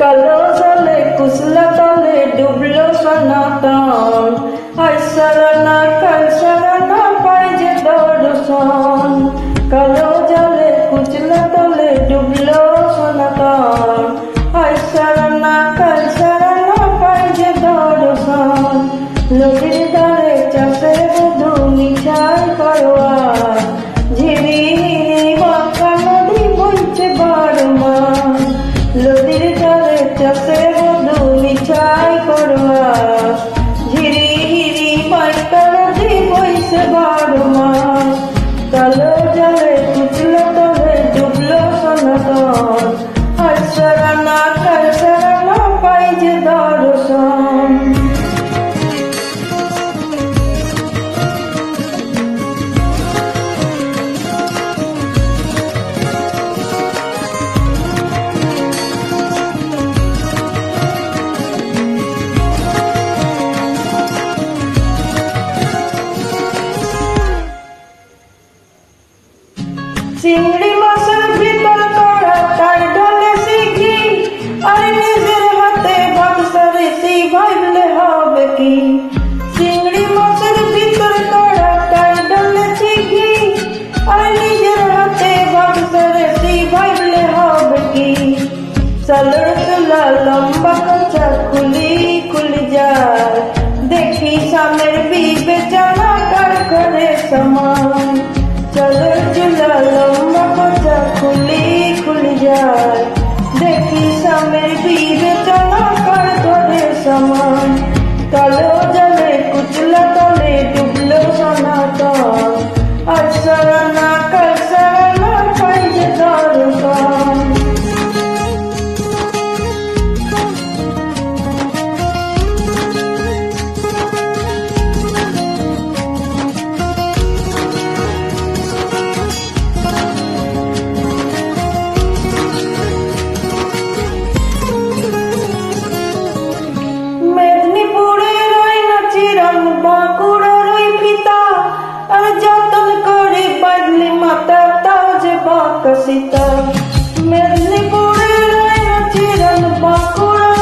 কালো জলে কুসলা তলে ডুবলো সনাতন। আইসারা না কাইসারা চিংড়ি মাছের ভিতর করা তার ঢলে শিখি। আর নিজের হাতে ভাবসা রেসি ভাবলে হবে কি? চিংড়ি মাছের ভিতর করা তার ঢলে শিখি। আর নিজের হাতে ভাবসা রেসি ভাবলে হবে কি? সালোর তুলা, লম্বা কাঁচা খুলি। mata taj bakasita Mednipurer chiran bakura